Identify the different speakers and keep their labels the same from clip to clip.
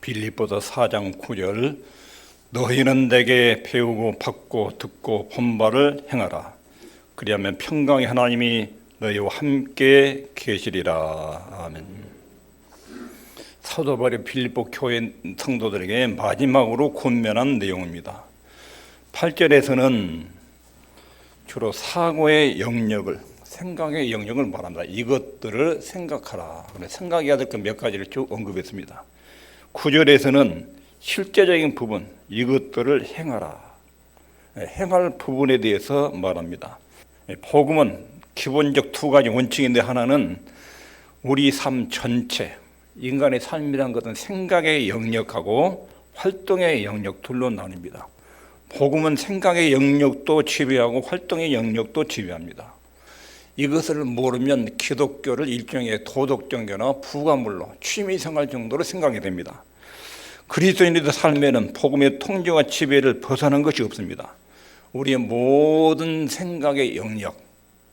Speaker 1: 빌립보서 4장 9절 너희는 내게 배우고 받고 듣고 본바를 행하라 그리하면 평강의 하나님이 너희와 함께 계시리라 아멘. 사도 바울이 빌립보 교회 성도들에게 마지막으로 권면한 내용입니다. 8절에서는 주로 사고의 영역을 생각의 영역을 말합니다. 이것들을 생각하라. 생각해야 될것몇 가지를 쭉 언급했습니다. 9절에서는 실제적인 부분 이것들을 행하라. 예, 행할 부분에 대해서 말합니다. 예, 복음은 기본적 두 가지 원칙인데 하나는 우리 삶 전체 인간의 삶이란 것은 생각의 영역하고 활동의 영역 둘로 나뉩니다. 복음은 생각의 영역도 지배하고 활동의 영역도 지배합니다. 이것을 모르면 기독교를 일종의 도덕 종교나 부가물로 취미 생활 정도로 생각이 됩니다. 그리스도인의 삶에는 복음의 통제와 지배를 벗어난 것이 없습니다. 우리의 모든 생각의 영역,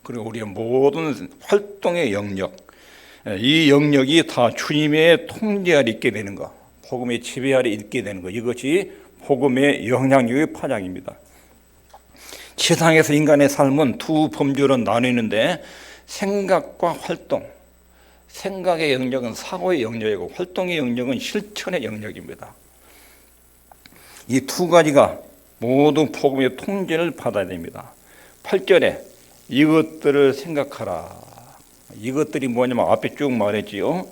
Speaker 1: 그리고 우리의 모든 활동의 영역, 이 영역이 다 주님의 통제 아래 있게 되는 것, 복음의 지배 아래 있게 되는 것, 이것이 복음의 영향력의 파장입니다. 세상에서 인간의 삶은 두 범주로 나뉘는데 생각과 활동, 생각의 영역은 사고의 영역이고 활동의 영역은 실천의 영역입니다. 이 두 가지가 모두 복음의 통제를 받아야 됩니다. 8절에 이것들을 생각하라. 이것들이 뭐냐면 앞에 쭉 말했지요.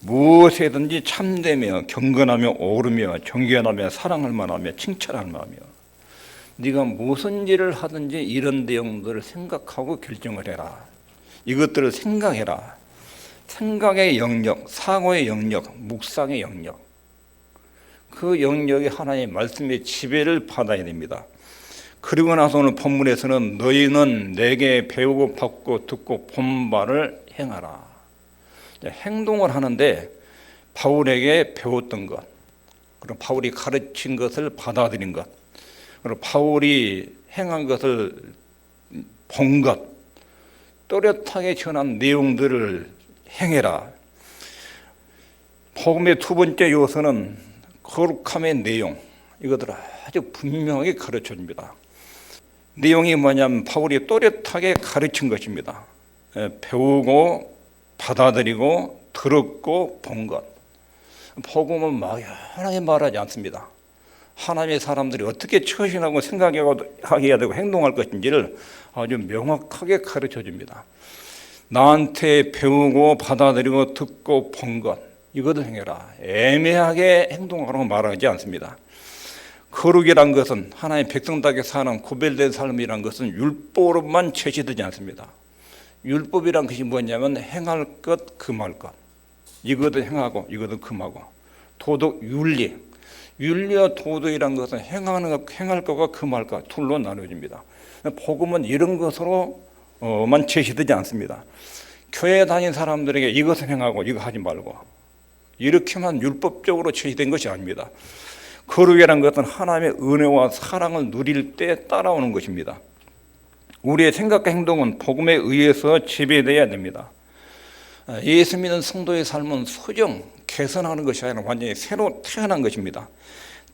Speaker 1: 무엇에든지 참되며 경건하며 오르며 정견하며 사랑할 만하며 칭찬할 만하며 네가 무슨 일을 하든지 이런 내용들을 생각하고 결정을 해라. 이것들을 생각해라. 생각의 영역, 사고의 영역, 묵상의 영역. 그 영역이 하나님의 말씀의 지배를 받아야 됩니다. 그리고 나서 오늘 본문에서는 너희는 내게 배우고 받고 듣고 본 바를 행하라. 행동을 하는데 바울에게 배웠던 것, 그리고 바울이 가르친 것을 받아들인 것, 그리고 바울이 행한 것을 본 것, 또렷하게 전한 내용들을 행해라. 복음의 두 번째 요소는 거룩함의 내용. 이것들을 아주 분명하게 가르쳐 줍니다. 내용이 뭐냐면 바울이 또렷하게 가르친 것입니다. 배우고 받아들이고 들었고 본 것. 복음은 막연하게 말하지 않습니다. 하나님의 사람들이 어떻게 처신하고 생각해야 되고 행동할 것인지를 아주 명확하게 가르쳐 줍니다. 나한테 배우고 받아들이고 듣고 본 것, 이것을 행해라. 애매하게 행동하라고 말하지 않습니다. 거룩이란 것은 하나님의 백성답게 사는 구별된 삶이란 것은 율법으로만 제시되지 않습니다. 율법이란 것이 뭐냐면 행할 것, 금할 것. 이것도 행하고 이것도 금하고. 도덕, 윤리. 윤리와 도덕이란 것은 행하는 것, 행할 것과 금할 것 둘로 나누어집니다. 복음은 이런 것으로만 제시되지 않습니다. 교회 다닌 사람들에게 이것을 행하고 이거 하지 말고 이렇게만 율법적으로 제시된 것이 아닙니다. 거룩이라는 것은 하나님의 은혜와 사랑을 누릴 때 따라오는 것입니다. 우리의 생각과 행동은 복음에 의해서 지배되어야 됩니다. 예수 믿는 성도의 삶은 소정 개선하는 것이 아니라 완전히 새로 태어난 것입니다.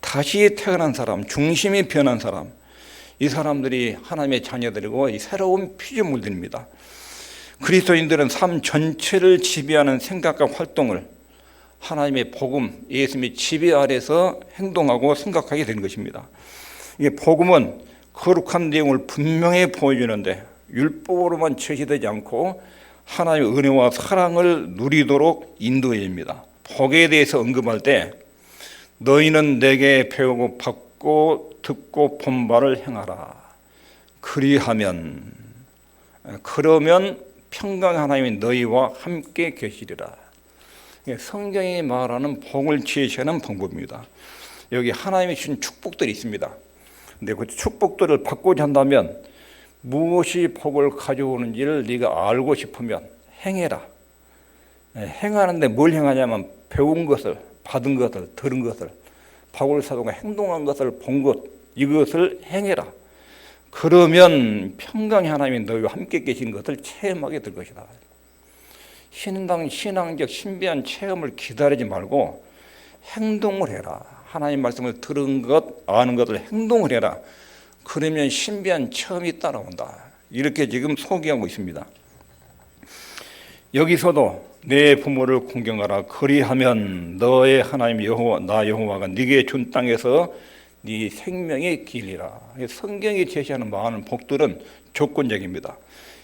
Speaker 1: 다시 태어난 사람, 중심이 변한 사람, 이 사람들이 하나님의 자녀들이고 이 새로운 피조물들입니다. 그리스도인들은 삶 전체를 지배하는 생각과 활동을 하나님의 복음, 예수님의 지배 아래서 행동하고 생각하게 되는 것입니다. 이게 복음은 거룩한 내용을 분명히 보여주는데 율법으로만 제시되지 않고 하나님의 은혜와 사랑을 누리도록 인도해줍니다. 복에 대해서 언급할 때 너희는 내게 배우고 받고 듣고 본 바를 행하라. 그리하면 그러면 평강 하나님이 너희와 함께 계시리라. 성경이 말하는 복을 제시하는 방법입니다. 여기 하나님이 주신 축복들이 있습니다. 근데 그 축복들을 받고자 한다면 무엇이 복을 가져오는지를 네가 알고 싶으면 행해라. 행하는데 뭘 행하냐면 배운 것을, 받은 것을, 들은 것을, 바울 사도가 행동한 것을 본 것, 이것을 행해라. 그러면 평강의 하나님이 너희와 함께 계신 것을 체험하게 될 것이다. 신당 신앙적 신비한 체험을 기다리지 말고 행동을 해라. 하나님 말씀을 들은 것, 아는 것을 행동을 해라. 그러면 신비한 체험이 따라온다. 이렇게 지금 소개하고 있습니다. 여기서도 내 부모를 공경하라. 그리하면 너의 하나님 여호와 나 여호와가 네게 준 땅에서 네 생명의 길이라. 성경이 제시하는 많은 복들은 조건적입니다.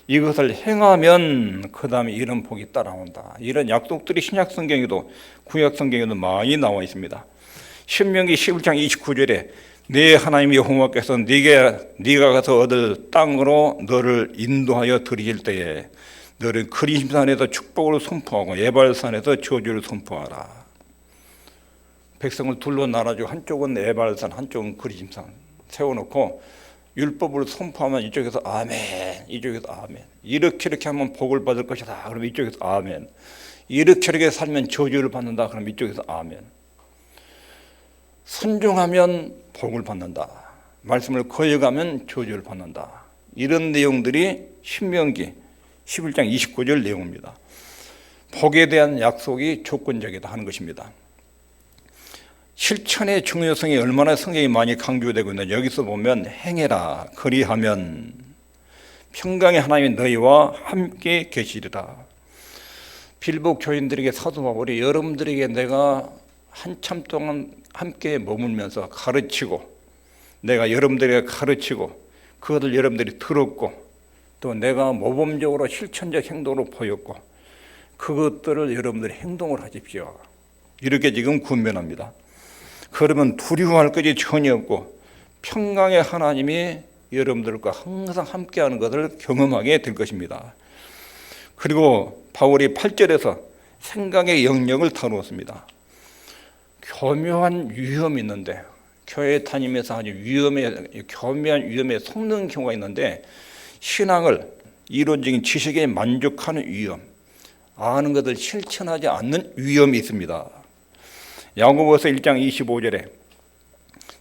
Speaker 1: 이것을 행하면 그 다음에 이런 복이 따라온다. 이런 약속들이 신약 성경에도 구약 성경에도 많이 나와 있습니다. 신명기 11장 29절에 내 하나님 여호와께서 네게 네가 가서 얻을 땅으로 너를 인도하여 드리실 때에 너를 그리심산에서 축복을 선포하고 에발산에서 저주를 선포하라. 백성을 둘러 나라주 한쪽은 에발산, 한쪽은 그리심산 세워놓고 율법을 선포하면 이쪽에서 아멘, 이쪽에서 아멘. 이렇게 이렇게 하면 복을 받을 것이다. 그럼 이쪽에서 아멘. 이렇게 이렇게 살면 저주를 받는다. 그럼 이쪽에서 아멘. 순종하면 복을 받는다. 말씀을 거역하면 저주를 받는다. 이런 내용들이 신명기 11장 29절 내용입니다. 복에 대한 약속이 조건적이다 하는 것입니다. 실천의 중요성이 얼마나 성경이 많이 강조되고 있는지 여기서 보면 행해라 그리하면 평강의 하나님이 너희와 함께 계시리라. 빌복 교인들에게 사도 바울이 여러분들에게 내가 한참 동안 함께 머물면서 가르치고 내가 여러분들에게 가르치고 그것을 여러분들이 들었고 또 내가 모범적으로 실천적 행동으로 보였고 그것들을 여러분들이 행동을 하십시오. 이렇게 지금 군면합니다. 그러면 두려워할 것이 전혀 없고 평강의 하나님이 여러분들과 항상 함께하는 것을 경험하게 될 것입니다. 그리고 바울이 8절에서 생각의 영역을 다루었습니다. 교묘한 위험이 있는데 교회 다니면서 아주 위험에 교묘한 위험에 속는 경우가 있는데 신앙을 이론적인 지식에 만족하는 위험, 아는 것을 실천하지 않는 위험이 있습니다. 야고보서 1장 25절에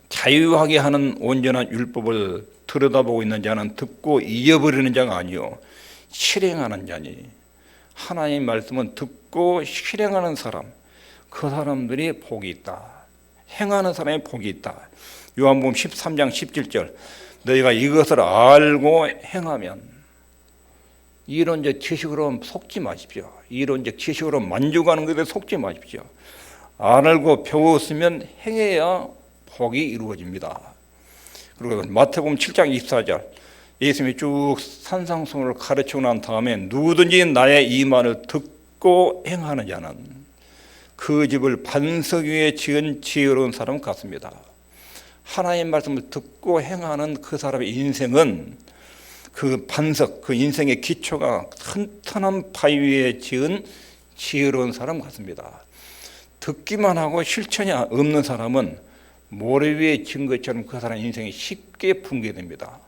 Speaker 1: 자유하게 하는 온전한 율법을 들여다보고 있는 자는 듣고 잊어버리는 자가 아니요 실행하는 자니 하나님 말씀은 듣고 실행하는 사람 그 사람들이 복이 있다. 행하는 사람의 복이 있다. 요한복음 13장 17절 너희가 이것을 알고 행하면 이론적 지식으로 속지 마십시오. 이론적 지식으로 만족하는 것에 속지 마십시오. 알고 배웠으면 행해야 복이 이루어집니다. 그리고 마태복음 7장 24절 예수님이 쭉 산상수훈을 가르치고 난 다음에 누구든지 나의 이 말을 듣고 행하는 자는 그 집을 반석 위에 지은 지혜로운 사람 같습니다. 하나님 말씀을 듣고 행하는 그 사람의 인생은 그 반석, 그 인생의 기초가 튼튼한 바위 위에 지은 지혜로운 사람 같습니다. 듣기만 하고 실천이 없는 사람은 모래 위에 진 것처럼 그 사람 인생이 쉽게 붕괴됩니다.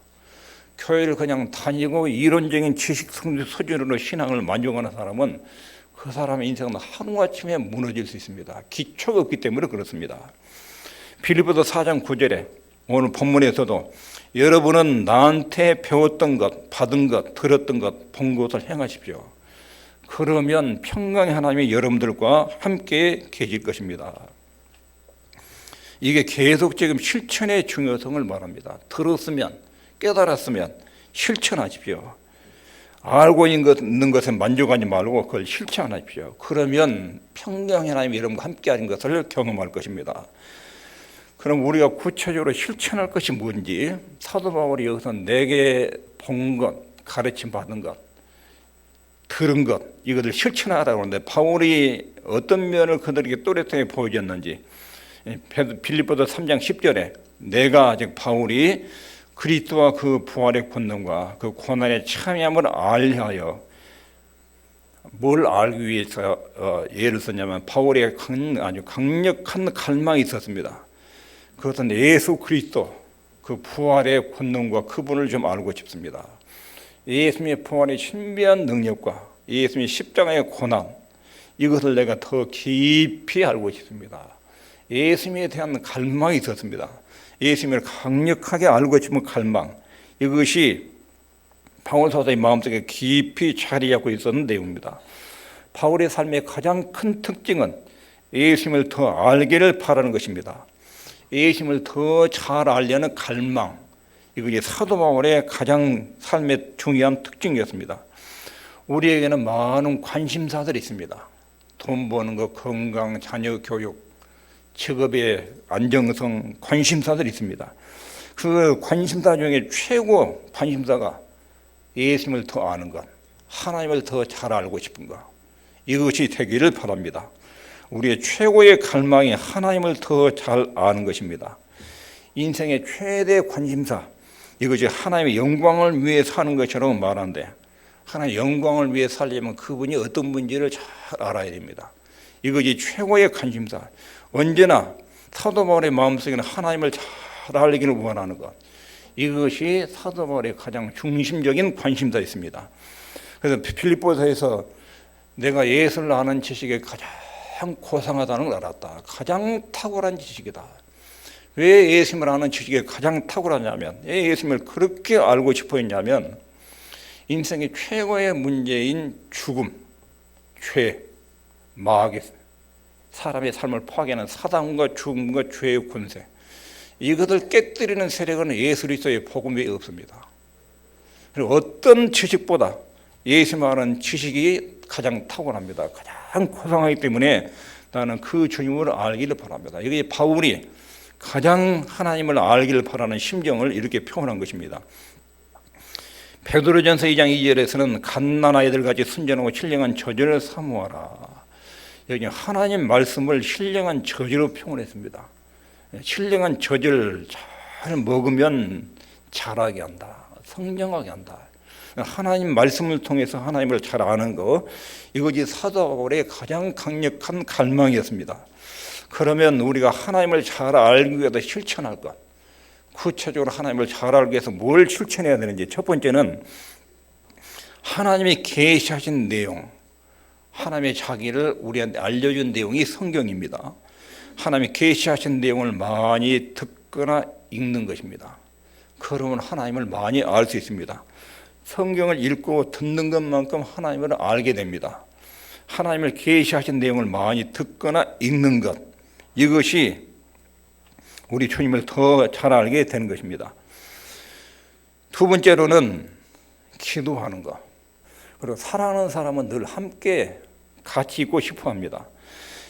Speaker 1: 교회를 그냥 다니고 이론적인 지식 수준으로 신앙을 만족하는 사람은 그 사람의 인생은 하루아침에 무너질 수 있습니다. 기초가 없기 때문에 그렇습니다. 빌리보서 4장 9절에 오늘 본문에서도 여러분은 나한테 배웠던 것, 받은 것, 들었던 것, 본 것을 행하십시오. 그러면 평강의 하나님이 여러분들과 함께 계실 것입니다. 이게 계속 지금 실천의 중요성을 말합니다. 들었으면, 깨달았으면 실천하십시오. 알고 있는 것에 만족하지 말고 그걸 실천하십시오. 그러면 평강의 하나님이 여러분과 함께하는 것을 경험할 것입니다. 그럼 우리가 구체적으로 실천할 것이 뭔지 사도 바울이 여기서 내게 본 것, 가르침 받은 것, 들은 것 이것을 실천하라고 하는데 바울이 어떤 면을 그들에게 또렷하게 보여줬는지 빌립보서 3장 10절에 내가 즉 바울이 그리스도와 그 부활의 권능과 그 고난의 참여함을 알하여 뭘 알기 위해서 어, 예를 썼냐면 바울의 아주 강력한 갈망이 있었습니다. 그것은 예수 그리스도 그 부활의 권능과 그분을 좀 알고 싶습니다. 예수님의 부활의 신비한 능력과 예수님의 십자가의 고난 이것을 내가 더 깊이 알고 싶습니다. 예수님에 대한 갈망이 있었습니다. 예수님을 강력하게 알고 싶은 갈망 이것이 바울 사도의 마음속에 깊이 자리 잡고 있었는 내용입니다. 바울의 삶의 가장 큰 특징은 예수님을 더 알기를 바라는 것입니다. 예수님을 더 잘 알려는 갈망. 이것이 사도 바울의 가장 삶의 중요한 특징이었습니다. 우리에게는 많은 관심사들이 있습니다. 돈 버는 것, 건강, 자녀 교육, 직업의 안정성, 관심사들이 있습니다. 그 관심사 중에 최고 관심사가 예수님을 더 아는 것, 하나님을 더 잘 알고 싶은 것. 이것이 되기를 바랍니다. 우리의 최고의 갈망이 하나님을 더 잘 아는 것입니다. 인생의 최대 관심사, 이것이 하나님의 영광을 위해 사는 것이라고 말하는데, 하나님의 영광을 위해 살려면 그분이 어떤 분인지를 잘 알아야 됩니다. 이것이 최고의 관심사. 언제나 사도 바울의 마음속에는 하나님을 잘 알기를 원하는 것. 이것이 사도 바울의 가장 중심적인 관심사였습니다. 그래서 필립보서에서 내가 예수를 아는 지식이 가장 고상하다는 걸 알았다. 가장 탁월한 지식이다. 왜 예수님을 아는 지식이 가장 탁월하냐면 왜 예수님을 그렇게 알고 싶어 했냐면 인생의 최고의 문제인 죽음, 죄, 마귀, 사람의 삶을 파괴하는 사단과 죽음과 죄의 권세 이것을 깨뜨리는 세력은 예수 그리스도의 복음이 없습니다. 그리고 어떤 지식보다 아는 지식이 가장 탁월합니다. 가장 고상하기 때문에 나는 그 주님을 알기를 바랍니다. 이게 바울이 가장 하나님을 알기를 바라는 심정을 이렇게 표현한 것입니다. 베드로전서 2장 2절에서는 갓난 아이들 같이 순전하고 신령한 저절을 사모하라. 여기 하나님 말씀을 신령한 저절로 표현했습니다. 신령한 저절 잘 먹으면 자라게 한다. 성장하게 한다. 하나님 말씀을 통해서 하나님을 잘 아는 거 이것이 사도 바울의 가장 강력한 갈망이었습니다. 그러면 우리가 하나님을 잘 알기 위해서 실천할 것 구체적으로 하나님을 잘 알기 위해서 뭘 실천해야 되는지 첫 번째는 하나님이 계시하신 내용 하나님의 자기를 우리한테 알려준 내용이 성경입니다. 하나님이 계시하신 내용을 많이 듣거나 읽는 것입니다. 그러면 하나님을 많이 알 수 있습니다. 성경을 읽고 듣는 것만큼 하나님을 알게 됩니다. 하나님을 계시하신 내용을 많이 듣거나 읽는 것 이것이 우리 주님을 더 잘 알게 되는 것입니다. 두 번째로는 기도하는 것. 그리고 사랑하는 사람은 늘 함께 같이 있고 싶어 합니다.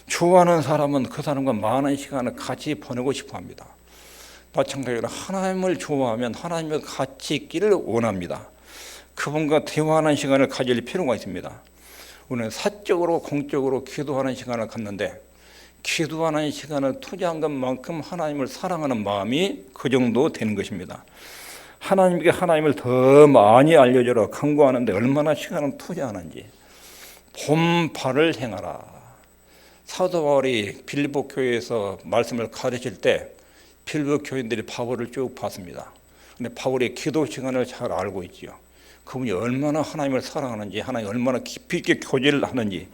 Speaker 1: 좋아하는 사람은 그 사람과 많은 시간을 같이 보내고 싶어 합니다. 마찬가지로 하나님을 좋아하면 하나님과 같이 있기를 원합니다. 그분과 대화하는 시간을 가질 필요가 있습니다. 우리는 사적으로 공적으로 기도하는 시간을 갖는데 기도하는 시간을 투자한 것만큼 하나님을 사랑하는 마음이 그 정도 되는 것입니다. 하나님께 하나님을 더 많이 알려주라 강구하는데 얼마나 시간을 투자하는지 봄발을 행하라. 사도 바울이 빌보 교회에서 말씀을 가르칠 때 빌보 교인들이 바울을 쭉 봤습니다. 근데 바울의 기도 시간을 잘 알고 있지요. 그분이 얼마나 하나님을 사랑하는지, 하나님 얼마나 깊이 있게 교제를 하는지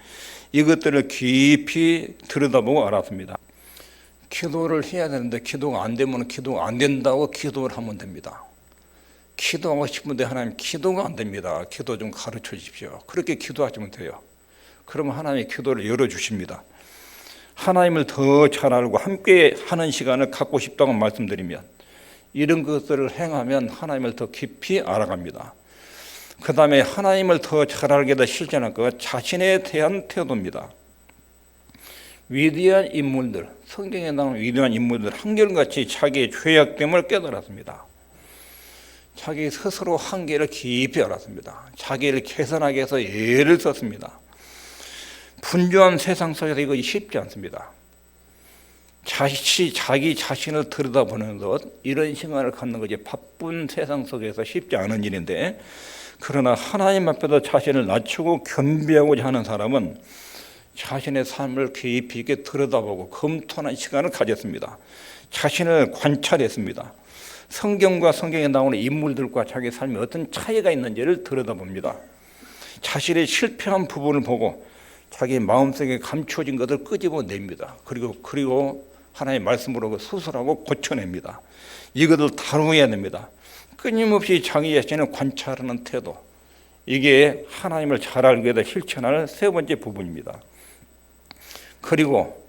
Speaker 1: 이것들을 깊이 들여다보고 알았습니다. 기도를 해야 되는데 기도가 안 되면 기도가 안 된다고 기도를 하면 됩니다. 기도하고 싶은데 하나님 기도가 안 됩니다. 기도 좀 가르쳐 주십시오. 그렇게 기도하시면 돼요. 그러면 하나님의 기도를 열어 주십니다. 하나님을 더 잘 알고 함께 하는 시간을 갖고 싶다고 말씀드리면 이런 것들을 행하면 하나님을 더 깊이 알아갑니다. 그 다음에 하나님을 더 잘 알게 되 실천할 것 자신에 대한 태도입니다. 위대한 인물들, 성경에 나오는 위대한 인물들 한결같이 자기의 죄악됨을 깨달았습니다. 자기 스스로 한계를 깊이 알았습니다. 자기를 개선하기 위해서 예를 썼습니다. 분주한 세상 속에서 이것이 쉽지 않습니다. 자시, 자기 자신을 들여다보는 것, 이런 시간을 갖는 것이 바쁜 세상 속에서 쉽지 않은 일인데, 그러나 하나님 앞에서 자신을 낮추고 겸비하고자 하는 사람은 자신의 삶을 깊이 있게 들여다보고 검토하는 시간을 가졌습니다. 자신을 관찰했습니다. 성경과 성경에 나오는 인물들과 자기 삶에 어떤 차이가 있는지를 들여다봅니다. 자신의 실패한 부분을 보고 자기 마음속에 감춰진 것을 끄집어냅니다. 그리고 그리고 하나님의 말씀으로 수술하고 고쳐냅니다. 이것을 다루어야 됩니다. 끊임없이 자기 자신을 관찰하는 태도. 이게 하나님을 잘 알게 돼 실천할 세 번째 부분입니다. 그리고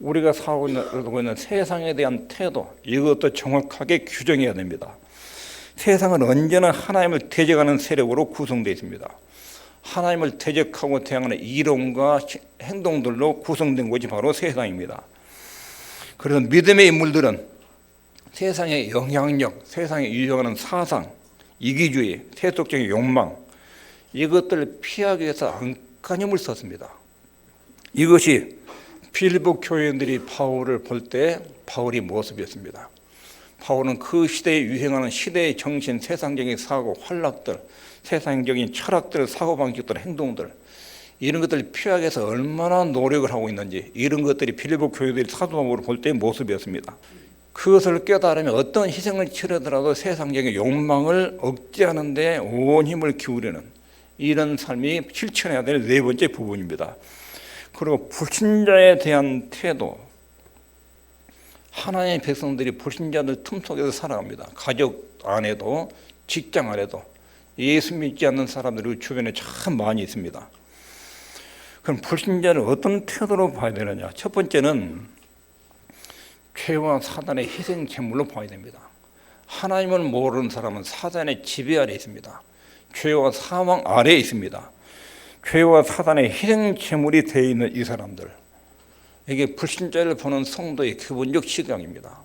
Speaker 1: 우리가 살고 있는 세상에 대한 태도 이것도 정확하게 규정해야 됩니다. 세상은 언제나 하나님을 대적하는 세력으로 구성되어 있습니다. 하나님을 대적하고 대항하는 이론과 행동들로 구성된 것이 바로 세상입니다. 그래서 믿음의 인물들은 세상의 영향력, 세상에 유행하는 사상, 이기주의, 세속적인 욕망 이것들을 피하기 위해서 안간힘을 썼습니다. 이것이 필리보 교회인들이 바울을 볼때 바울이 모습이었습니다. 바울은 그 시대에 유행하는 시대의 정신, 세상적인 사고, 활락들, 세상적인 철학들, 사고방식들, 행동들 이런 것들을 피하기 위해서 얼마나 노력을 하고 있는지 이런 것들이 필리보 교회들이 사도 바울을 볼 때의 모습이었습니다. 그것을 깨달으면 어떤 희생을 치르더라도 세상적인 욕망을 억제하는 데 온 힘을 기울이는 이런 삶이 실천해야 될 네 번째 부분입니다. 그리고 불신자에 대한 태도. 하나님의 백성들이 불신자들 틈 속에서 살아갑니다. 가족 안에도 직장 안에도 예수 믿지 않는 사람들이 주변에 참 많이 있습니다. 그럼 불신자를 어떤 태도로 봐야 되느냐? 첫 번째는 죄와 사단의 희생 제물로 봐야 됩니다. 하나님을 모르는 사람은 사단의 지배 아래 있습니다. 죄와 사망 아래에 있습니다. 죄와 사단의 희생 제물이 되어 있는 이 사람들. 이게 불신자를 보는 성도의 기본적 시각입니다.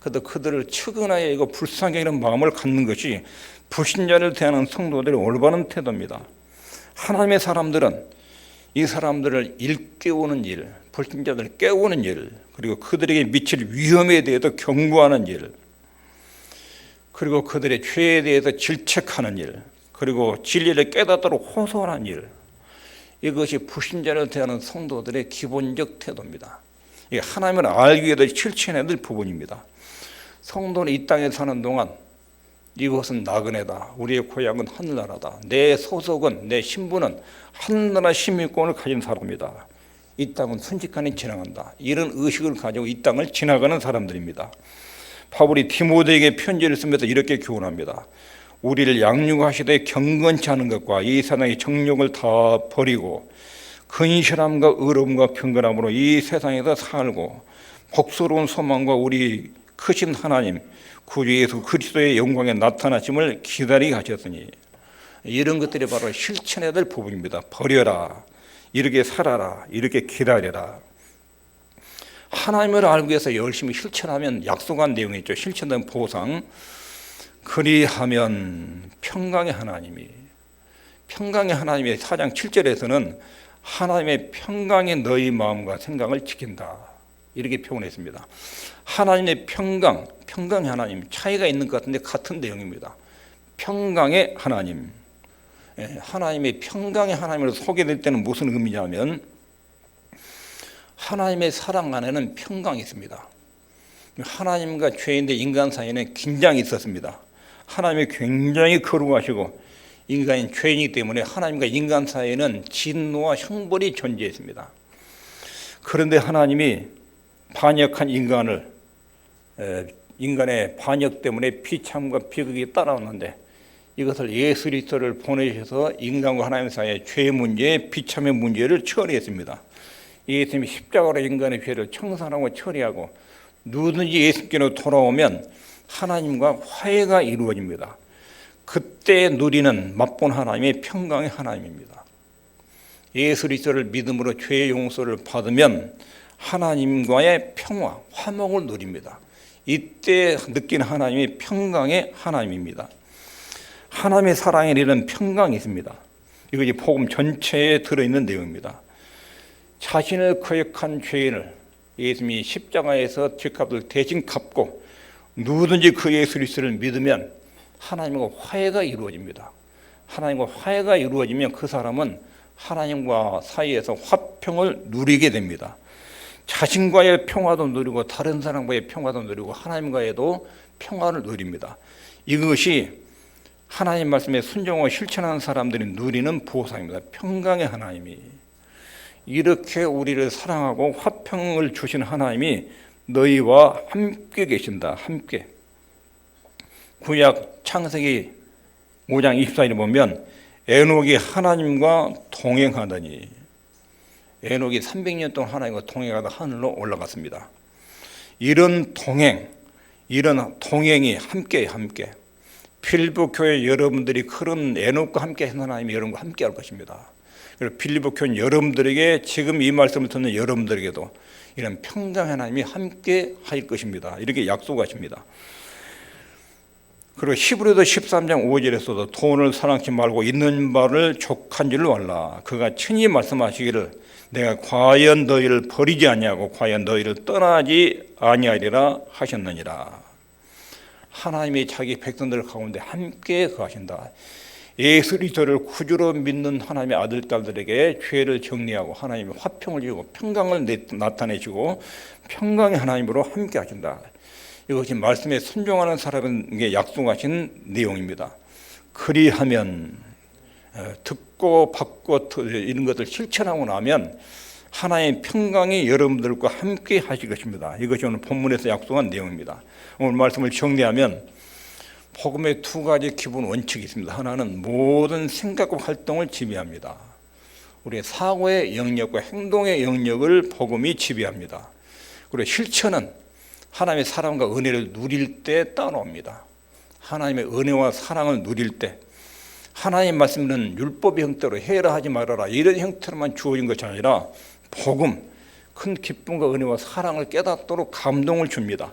Speaker 1: 그래도 그들을 측은하여 이거 불쌍히 여기는 마음을 갖는 것이 불신자를 대하는 성도들의 올바른 태도입니다. 하나님의 사람들은 이 사람들을 일깨우는 일, 불신자들을 깨우는 일, 그리고 그들에게 미칠 위험에 대해서 경고하는 일, 그리고 그들의 죄에 대해서 질책하는 일, 그리고 진리를 깨닫도록 호소하는 일, 이것이 불신자를 대하는 성도들의 기본적 태도입니다. 이 하나님을 알기 위해서 실천해야 될 부분입니다. 성도는 이 땅에 사는 동안 이것은 나그네다. 우리의 고향은 하늘나라다. 내 소속은 내 신분은 하늘나라 시민권을 가진 사람이다. 이 땅은 순직간에 지나간다. 이런 의식을 가지고 이 땅을 지나가는 사람들입니다. 바울이 디모데에게 편지를 쓰면서 이렇게 교훈합니다. 우리를 양육하시되 경건치 않은 것과 이 세상의 정욕을 다 버리고 근실함과 의로움과 경건함으로 이 세상에서 살고 복스러운 소망과 우리 크신 하나님 구주 예수 그리스도의 영광에 나타나심을 기다리게 하셨으니 이런 것들이 바로 실천해야 될 부분입니다. 버려라. 이렇게 살아라. 이렇게 기다려라. 하나님을 알기 위해서 열심히 실천하면 약속한 내용이 있죠. 실천된 보상. 그리하면 평강의 하나님이 평강의 하나님의 사장 7절에서는 하나님의 평강이 너희 마음과 생각을 지킨다. 이렇게 표현했습니다. 하나님의 평강, 평강의 하나님 차이가 있는 것 같은데 같은 내용입니다. 평강의 하나님. 예, 하나님의 평강의 하나님으로 소개될 때는 무슨 의미냐면 하나님의 사랑 안에는 평강이 있습니다. 하나님과 죄인대 인간 사이에는 긴장이 있었습니다. 하나님이 굉장히 거룩하시고 인간인 죄인이기 때문에 하나님과 인간 사이에는 진노와 형벌이 존재했습니다. 그런데 하나님이 반역한 인간을 인간의 반역 때문에 비참과 비극이 따라왔는데 이것을 예수 그리스도를 보내셔서 인간과 하나님 사이의 죄 문제, 비참의 문제를 처리했습니다. 예수님이 십자가로 인간의 죄를 청산하고 처리하고 누구든지 예수께로 돌아오면 하나님과 화해가 이루어집니다. 그때 누리는 맛본 하나님의 평강의 하나님입니다. 예수 그리스도를 믿음으로 죄의 용서를 받으면 하나님과의 평화, 화목을 누립니다. 이때 느낀 하나님이 평강의 하나님입니다. 하나님의 사랑에 이르는 평강이 있습니다. 이것이 복음 전체에 들어있는 내용입니다. 자신을 거역한 죄인을 예수님이 십자가에서 죄값을 대신 갚고 누구든지 그 예수 그리스도를 믿으면 하나님과 화해가 이루어집니다. 하나님과 화해가 이루어지면 그 사람은 하나님과 사이에서 화평을 누리게 됩니다. 자신과의 평화도 누리고 다른 사람과의 평화도 누리고 하나님과의도 평화를 누립니다. 이것이 하나님 말씀에 순종하고 실천하는 사람들이 누리는 보상입니다. 평강의 하나님이 이렇게 우리를 사랑하고 화평을 주신 하나님이 너희와 함께 계신다. 함께. 구약 창세기 5장 24절에 보면 에녹이 하나님과 동행하더니 에녹이 300년 동안 하나님과 동행하다 하늘로 올라갔습니다. 이런 동행, 이런 동행이 함께 함께 필리포 교회 여러분들이 그런 에녹과 함께 하나님이 여러분과 함께 할 것입니다. 그리고 필리포 교회 여러분들에게 지금 이 말씀을 듣는 여러분들에게도 이런 평강 하나님이 함께 할 것입니다. 이렇게 약속하십니다. 그리고 히브리서 13장 5절에서도 돈을 사랑치 말고 있는 바를 족한 줄로 알라. 그가 친히 말씀하시기를 내가 과연 너희를 버리지 아니하고 과연 너희를 떠나지 아니하리라 하셨느니라. 하나님이 자기 백성들 가운데 함께 거하신다. 예수 그리스도를 구주로 믿는 하나님의 아들 딸들에게 죄를 정리하고 하나님의 화평을 주고 평강을 나타내시고 평강의 하나님으로 함께 하신다. 이것이 말씀에 순종하는 사람에게 약속하신 내용입니다. 그리하면 어, 듣고 받고 이런 것을 실천하고 나면 하나의 평강이 여러분들과 함께 하실 것입니다. 이것이 오늘 본문에서 약속한 내용입니다. 오늘 말씀을 정리하면 복음의 두 가지 기본 원칙이 있습니다. 하나는 모든 생각과 활동을 지배합니다. 우리의 사고의 영역과 행동의 영역을 복음이 지배합니다. 그리고 실천은 하나님의 사랑과 은혜를 누릴 때 따라옵니다. 하나님의 은혜와 사랑을 누릴 때 하나님 말씀은 율법의 형태로 해라 하지 말아라 이런 형태로만 주어진 것이 아니라 복음 큰 기쁨과 은혜와 사랑을 깨닫도록 감동을 줍니다.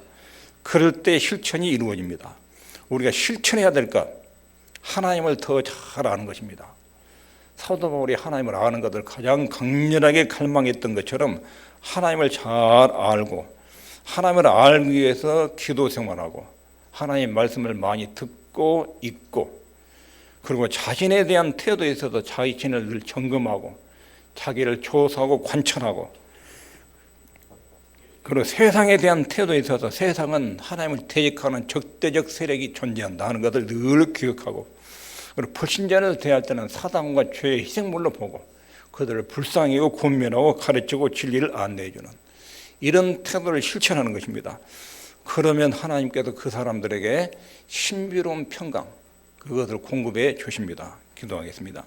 Speaker 1: 그럴 때 실천이 이루어집니다. 우리가 실천해야 될 것 하나님을 더 잘 아는 것입니다. 사도 바울이 하나님을 아는 것을 가장 강렬하게 갈망했던 것처럼 하나님을 잘 알고 하나님을 알기 위해서 기도 생활하고 하나님 말씀을 많이 듣고 읽고 그리고 자신에 대한 태도에 있어서 자신을 늘 점검하고 자기를 조사하고 관찰하고 그리고 세상에 대한 태도에 있어서 세상은 하나님을 대적하는 적대적 세력이 존재한다 하는 것을 늘 기억하고 그리고 불신자를 대할 때는 사단과 죄의 희생물로 보고 그들을 불쌍히 고 권면하고 가르치고 진리를 안내해주는 이런 태도를 실천하는 것입니다. 그러면 하나님께서 그 사람들에게 신비로운 평강 그것을 공급해 주십니다. 기도하겠습니다.